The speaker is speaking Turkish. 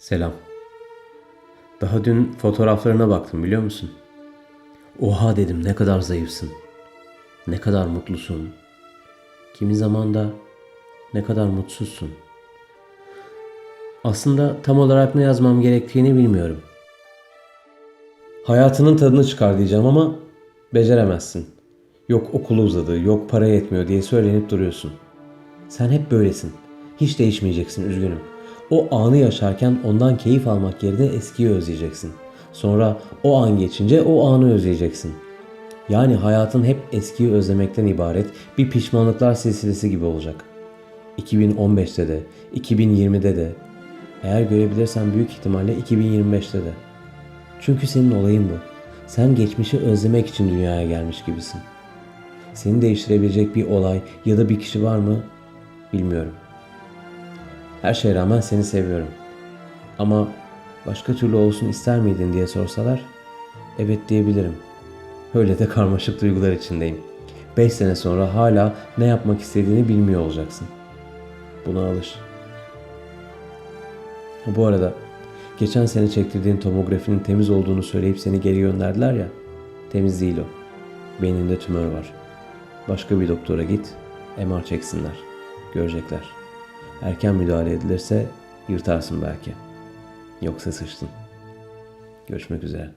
Selam. Daha dün fotoğraflarına baktım biliyor musun? Oha dedim ne kadar zayıfsın. Ne kadar mutlusun. Kimi zaman da ne kadar mutsuzsun. Aslında tam olarak ne yazmam gerektiğini bilmiyorum. Hayatının tadını çıkar diyeceğim ama beceremezsin. Yok okulu uzadı, yok para yetmiyor diye söylenip duruyorsun. Sen hep böylesin. Hiç değişmeyeceksin üzgünüm. O anı yaşarken ondan keyif almak yerine eskiyi özleyeceksin. Sonra o an geçince o anı özleyeceksin. Yani hayatın hep eskiyi özlemekten ibaret bir pişmanlıklar silsilesi gibi olacak. 2015'te de, 2020'de de, eğer görebilirsen büyük ihtimalle 2025'te de. Çünkü senin olayın bu. Sen geçmişi özlemek için dünyaya gelmiş gibisin. Seni değiştirebilecek bir olay ya da bir kişi var mı bilmiyorum. Her şeye rağmen seni seviyorum. Ama başka türlü olsun ister miydin diye sorsalar evet diyebilirim. Öyle de karmaşık duygular içindeyim. 5 sene sonra hala ne yapmak istediğini bilmiyor olacaksın. Buna alış. Bu arada geçen sene çektirdiğin tomografinin temiz olduğunu söyleyip seni geri gönderdiler ya. Temiz değil o. Beyninde tümör var. Başka bir doktora git, MR çeksinler. Görecekler. Erken müdahale edilirse yırtarsın belki. Yoksa sıçtın. Görüşmek üzere.